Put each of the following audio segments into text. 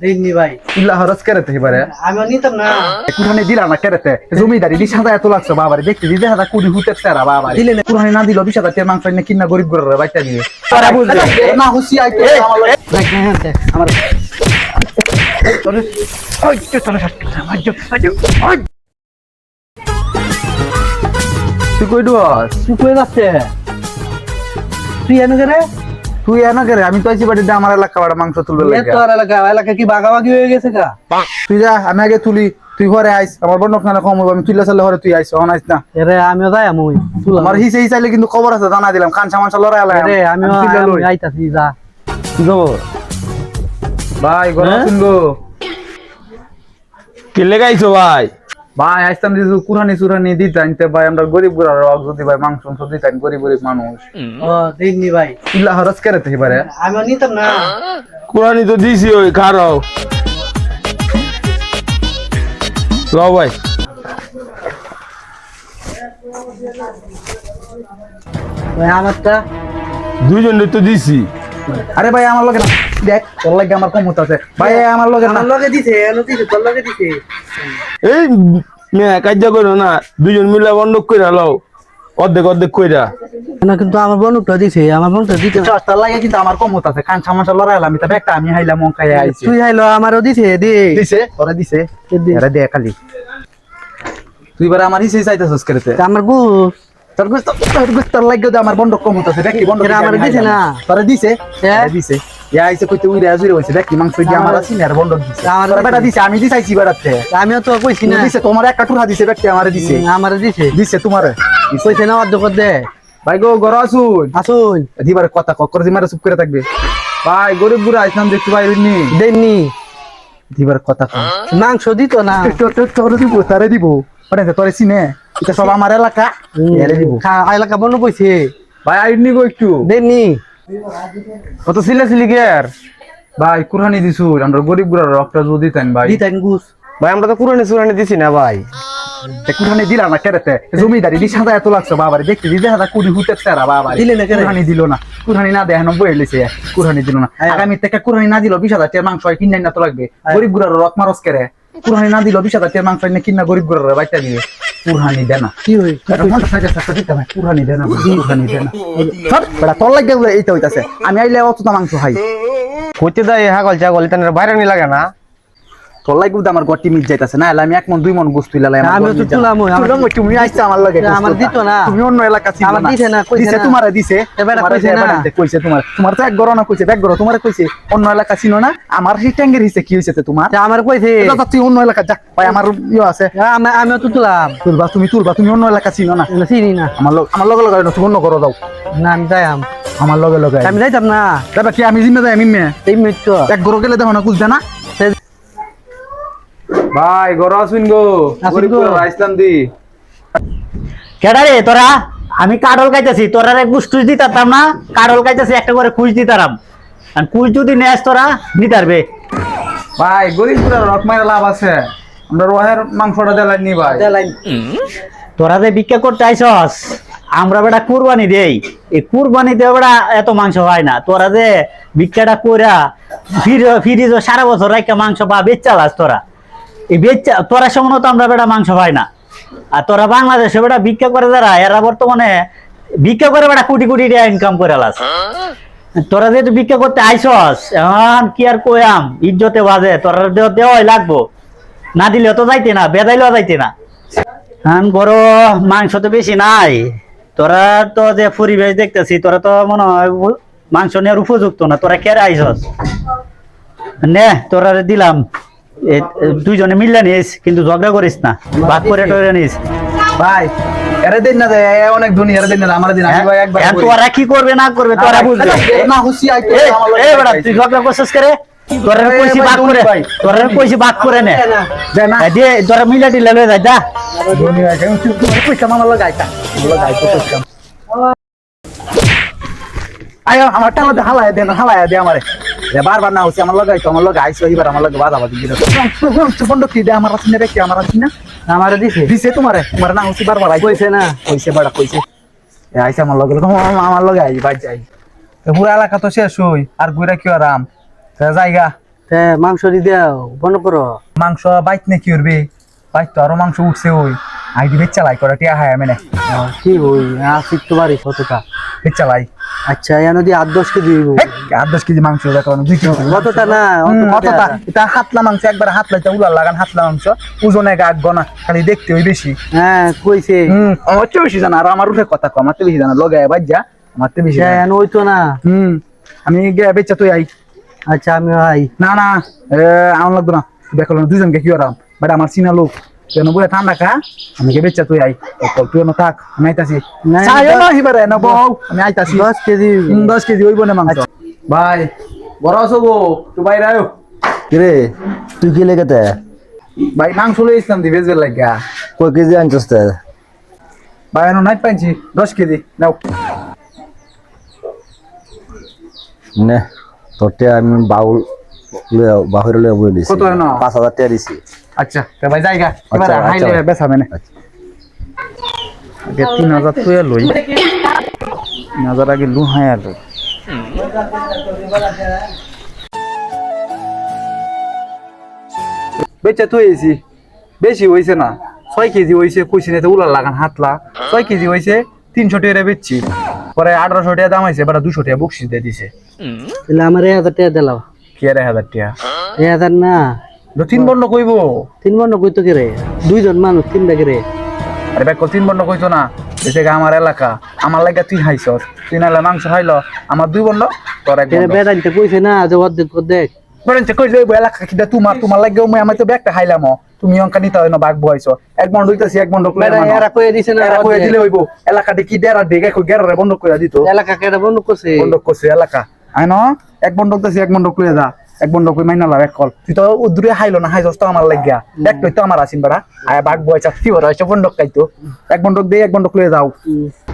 দিননি ভাই। ইল্লা হরস কেরেতে এবারে আমি নিতাম না। কুরহানি দিলা না কেরেতে। জমিদারি দিশা এত লাগছে বাবারে দেখতে দিতে হাতা কুড়ি হুতে বাবা দিলে না। কুরহানি না দিল বিশ হাজার মাংস এনে কিনা গরিব গরের বাইটা দিয়ে তোরা বুঝলি না হুসি আইতো আমার লগে- ভাই আমার তোরে- ওই, তুই তোরে কই ডুয়াস তুই কই যাচ্ছে তুই এনে তুই এনা করে আমি তো আইছি বাড়িতে আমার এলাকা বাড়া মাংস তুলবে লাগে তোর এলাকা এলাকা কি বাগাবাগি হয়ে গেছে গা? তুই যা আমি আগে তুলি তুই ঘরে আইস আমার বন্ধ খানা কম আমি তুইলা চালে ঘরে তুই আইস অন আইস না। এরে আমিও যাই আমি তুলা আমার হিসে হিসাইলে কিন্তু খবর আছে জানা দিলাম খানসা মানসা লড়াই আলাই এরে আমিও আইতাছি যা। ভাই গরম হ্যাঁ? শুনব কি লেগাইছো ভাই? ভাই আইসতাম দিছু কুরানি সুরানি দিতাম তে ভাই আমরা গরিব গুড়া রক যদি ভাই মাংস মাংস দিতাম গরিব গরিব মানুষ। ও দিননি ভাই। ইল্লা হরস কেরেতে এবারে। আমি নিতাম না। কোরআনি তো দিছি ওই খারাও। লও ভাই। ভাই আমারটা? দুইজন তো দিছি। আরে ভাই আমার লগে না। দেখ তোর লাগে আমার কম হতাছে ভাই আমার লগে না আমার লগে দিছে তোর লগে দিছে। এই মেয়ে কার্য করো না দুইজন মিলে বন্ধক কইরা লও। অর্ধেক অর্ধেক কইরা। না কিন্তু আমার বনুকটা দিছে আমার বনুকটা দিতে না। লাগে কিন্তু আমার কম হতাছে মানসা লড়াই আলাম এটা একটা আমি হাইলাম মন খাই আইছি। তুই হাইলো আমারও দিছে দে। দিছে? ওরা দিছে। এরা দে। খালি। তুই এবার আমার হিসে চাইতেছস কেরেতে আমার গুস। তোর গুস্ত তোর গুস্ত লাগে আমার বন্ধ কম হতাছে দেখি বন্ধ আমার দিছে না। তোরে দিছে? হ্যাঁ। দিছে। আমার দিছে। দিছে। দিছে আমি দিছাইছি বেড়াতে। আমিও তো কইছি না। দিছে তোমার একটা টুরা দিছে ব্যক্তি আমারে দিছে। আমার দিছে। দিছে তোমারে। কইছে না অর্ধেক দে ভাই গো ঘর আসুন। আসুন। দিবার কথা কক্কর দিমারে চুপ করে থাকবে। ভাই গরিব বুড়া দেখতে নি দেননি। দিবার কথা মাংস দিত না। তোর দিব তারে দিব। তোরে চিনে এটা সব আমার এলাকা। এলাকা বন্ধ কইছে। ভাই আইনি গো একটু। দেননি। কত সিলে সিলি কে আর? ভাই কুরহানি দিছু আমরা গরিব বুড়া রক্ত যদি দিতেন ভাই। দিতেন গুস ভাই আমরা তো কোরআনি সুরানি দিছি না ভাই। তে কুরহানি দিলা না কেরেতে জমিদারি দিশা এত লাগছে বাবারে দেখতে দিতে হাতা কুড়ি হুতে সেরা বাবা দিলে না কেরে? কুরহানি দিল না। কুরহানি না দেয় বই লেছে কুরহানি দিল না। হ্যাঁ। আগামী থেকে কুরহানি না দিল বিশ হাজার মাংস হয় কিনে না তো লাগবে। গরিব গুড়ার রক মারস কেরে কুরহানি না দিল বিশ হাজার মাংস এনে কিনা গরিব গুড়ার বাইটা দিবে কুরহানি দেনা কি হই কুরহানি দে না কুরহানি দে না। সব তোর লাগে এইটা হইতাছে। আমি আইলে অতটা মাংস খাই। কইতে দেয় হাগল জাগল তেনার বাইরে নি লাগে না। তোর লাগে আমার গটি মিট যাইতাছে না? আমি এক মন দুই মন গোস্ত তুইলা আমিও তো তুলাম, ওই তুমি আইছো আমার লাগে আমার দিত না। তুমি অন্য এলাকা ছিল আমার দিছে না, কইছে দিছে। তোমারে দিছে। এ বেটা তোমারে কইছে না। কইছে তোমার। তোমার তো এক গরো না কইছে এক গরো তোমারে কইছে অন্য এলাকা ছিল না। আমার সেই ট্যাঙ্গের হিসে কি হইছে তোমার? আমার কইছে। এটা তুই অন্য এলাকা যা। ভাই আমার ইয়ে আছে। আমি আমিও তো তুলাম। তুলবা তুমি তুলবা তুমি অন্য এলাকা ছিল না। চিনি না। আমার লগ আমার লগে লগে তুমি অন্য করো দাও। না আমি যাইম আমার লগে লগে আমি যাইতাম না। দাদা কি আমি জিম্মে যাই আমি মেয়ে এই মিনিট এক গরো গেলে দেখো না কুলছে না? ভাই গরো আসুন গো। ইসলাম দি? কেডা রে তোরা? আমি কাডল খাইতেছি তোরা এক বুস্টুস দিতাম না? কাডল খাইতেছি একটা করে কুচ দিতারাম। আর কুচ যদি নেস তোরা নিতারবে ভাই গরিব গুড়া রক মারা লাভ আছে। আমরা রোহের মাংসটা দেলাই নি ভাই। দেলাই তোরা যে ভিক্ষা করতে আইসস আমরা বেটা কুরবানি দেই। এই কুরবানি দেওয়া বেটা এত মাংস হয় না। তোরা যে ভিক্ষাটা কইরা ফিরিজ সারা বছর রাইকা মাংস পা বেচালাস তোরা। এই বেচা, তোরা সমান তো আমরা বেটা মাংস পাই না। আর তোরা বাংলাদেশে বেটা ভিক্ষা করে যারা, এরা বর্তমানে ভিক্ষা করে বেটা কোটি কোটি টাকা ইনকাম করে লাস। তোরা যেহেতু ভিক্ষা করতে আইসস, এখন কি আর কয়াম ইজ্জতে বাজে, তোরা দেওয়া- দেওয়াই লাগবো। না দিলেও তো যাইতে না বেদাইলেও যাইতে না। এখন বড় মাংস তো বেশি নাই। তোরা তো যে পরিবেশ দেখতেছি, তোরা তো মনে হয় মাংস নেওয়ার উপযুক্ত না, তোরা কেড়ে আইসস? নে তোরা দিলাম। দুইজনে মিললে নিস কিন্তু ঝগড়া করিস না। ভাগ করে টরে নিস ভাই এরে দিন না দে অনেক ধনী এরে দিন না আমার দিন আমি ভাই একবার তোরা কি করবে না করবে তোরা বুঝবে। না হুসি আইতো এই, আমার লগে এই বেটা যাইতো। তুই ঝগড়া করছিস করে তোরা কইছি ভাই, করে ভাই। কইছি ভাগ করে নে। দে না তোরা মিলা টিলা লয়ে যা যা। ধনী কেন তুই পয়সা আমার পয়সা আয় টালা হালায় দে না হালায় দে আমারে। বারবার না হচ্ছে আমার লগে আইতো আমার লগে আইছো এবার আমার লগে বাধা বাধি দিল। বন্ধ কি আমার আছে না রে কি আমার আছে না? আমার দিছে। দিছে তোমারে তোমার না হচ্ছে বারবার আই কইছে না। কইছে বড় কইছে। এ আইছে আমার লগে লগে আমার- লগে আই বাজ যাই। তো পুরা এলাকা তো শেষ হই আর গুইরা কি আরাম? তা জায়গা? তে মাংস দি দাও বন্ধ করো। মাংস বাইক নে কি করবে বাইক তো আরও মাংস উঠছে ওই। আইডি বেচ চালাই করা টিয়া হায় মানে? কি হই আসিক তো বাড়ি কতটা? বেচ চালাই। আচ্ছা এনে দিয়ে আট দশ কেজি আট দশ কেজি মাংস দেখো দুই কেজি। কতটা না অতটা এটা হাতলা মাংস একবার হাতলা এটা উলার লাগান হাতলা মাংস। ওজনে গাগ গনা খালি দেখতে ওই বেশি। হ্যাঁ কইছে। হুম আমার বেশি জানা আর আমার উঠে কথা কম আমার চেয়ে বেশি জানা লগায় বাজ যা আমার চেয়ে বেশি জানা। হ্যাঁ ওই তো না। হুম আমি গে বেচা তুই আই। আচ্ছা আমি ভাই না না এ, আমার লাগতো না। দেখো দুজনকে কি ওরাম বাট আমার চিনা লোক। তুই বলে ঠান্ডা খা? আমি গে বেচা তুই আই। অকল তুই থাক আমি আইতাছি। চাইও না হিবারে না বউ আমি আইতাছি। দশ কেজি। হইবো। হুম, দশ কেজি ওইব না মাংস। ভাই বড় আছো গো তুই বাইরে আয়ো। কিরে তুই কি লেগেতে ভাই মাংস লই ইসলাম দি বেজবেল লাগিয়া। কয় কেজি আনছিস তে? ভাই এনো নাই পাইছি দশ কেজি নাও। নে তোরতে আমি বাউল বাহিরে লয়ে বই দিছি কত টাকা আচ্ছা তো ভাই জায়গা এবার আচ্ছা, আচ্ছা হাইলে বেচা মানে। আচ্ছা। আগে তুই লই। তিন হাজার আগে লু হাই আলো বেচা তুই এসি বেশি হইছে না। ছয় কেজি না তো উলার লাগান হাতলা। ছয় কেজি হইছে তিনশো টাকা বেচছি। পরে আঠারোশো টাকা দাম হয়েছে এবার দুশো টাকা বকশিস দিয়ে দিছে। তাহলে আমার এক হাজার টাকা দিলাম কি আর এক হাজার টাকা এক হাজার না। তিন বন্ধ কইবো। তিন বন্ধ কইতো কে রে দুইজন মানুষ তিনটা কে রে আরে ব্যাগ তিন বন্ধ কইতো না। এসে আমার এলাকা। আমার লাগে তুই হাইছস। তুই নাহলে মাংস খাইলো। আমার দুই বন্ধ তোর এক বেড়াইতে কইছে না যে অর্ধেক অর্ধেক। বলেন কই যাইবো এলাকা কিটা তোমার তোমার লাগে মই আমি তো ব্যাগটা খাইলাম তুমি অঙ্কা নিতে হয় না বাঘ বয়স এক বন্ধ হইতাছি এক বন্ধ বেড়া এরা কইয়া দিছে না এরা কইয়া দিলে হইবো। এলাকাতে কি দেড়া ডেকে কই গেরারে বন্ধ কইরা দিত। এলাকা কেটে বন্ধ করছে? বন্ধ করছে এলাকা। আইন এক বন্ধ করতেছি এক বন্ধক কইয়া যা। এক বন্ধ কই মাইনা লাভ এক কল। তুই তো দূরে হাইলো না হাইছস তো আমার লাগিয়া। ব্যাগটাই তো আমার আসিন বেড়া। আয় বাঘ বয়স কি বড় হইছে বন্ধ খাইতো এক বন্ধ দে এক বন্ধক কইয়া যাও।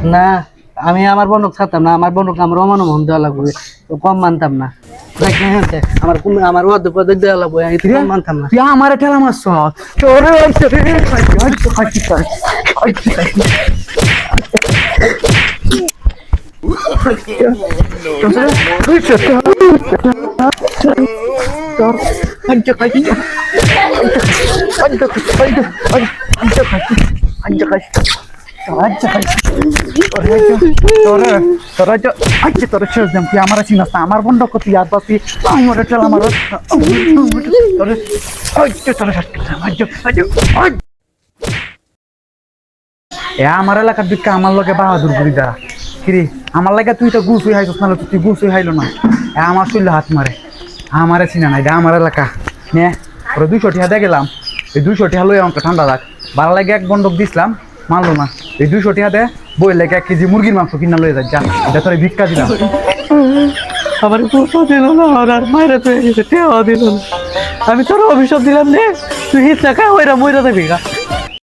না আমি আমার বন্ধক ছাড়তাম না আমার বন্ধক আমার অমানো মন দেওয়া লাগবে। কম মানতাম না। হ্যাঁ, দেখ, আমার কোন- আমার অর্ধেক দেওয়া লাগবে কম মানতাম না। তুই আমার ঠেলা মারছ তোরে হইছে রে হইছে হইছে হইছে আমার বন্ধ করতে আর বাসি আমার ঠেলা আমার এ, আমার এলাকার দিকে আমার লগে বাহাদুর গুড়ি দ্বারা কিরে, আমার লাগে তুই তো গুছ হয়ে হাইছিস না তুই গুছ হয়ে হাইলো না। আমার শরীরে হাত মারে। আমারে চিনা নাই আমার এলাকা। নে, ওরা দুইশো টিহা দিয়ে গেলাম। এই দুইশো টিহা লই আমাকে ঠান্ডা লাগ। ভালো লাগে এক বন্ধক দিছিলাম, মানলো না। এই দুইশো টিহা দে বই লেগে এক কেজি মুরগির মাংস কিনা লয়ে যা যা। এটা তোর ভিক্ষা দিলাম। আমার পয়সা দিল না আর মায়েরা তো টেওয়া দিল আমি তোর অভিশাপ দিলাম নে, তুই হিট টাকা ওইরা মইরা দেবি গা।